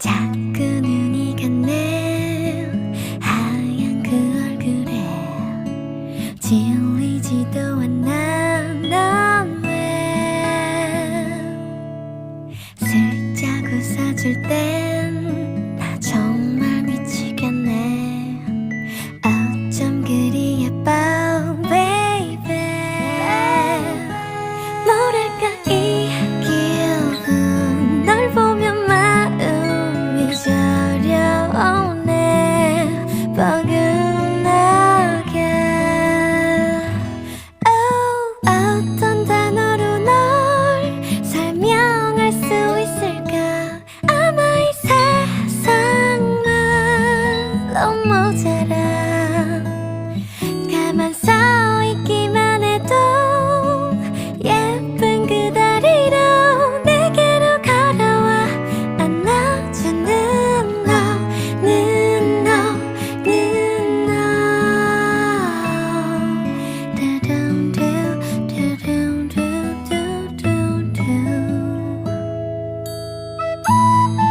작은 눈이 갔네. 하얀 그 얼굴에 질리지도 않아 넌왜 슬쩍 웃어줄 때 어떤 단어로 널 설명할 수 있을까? 아마 이 세상만 너무 모자라 가만 Música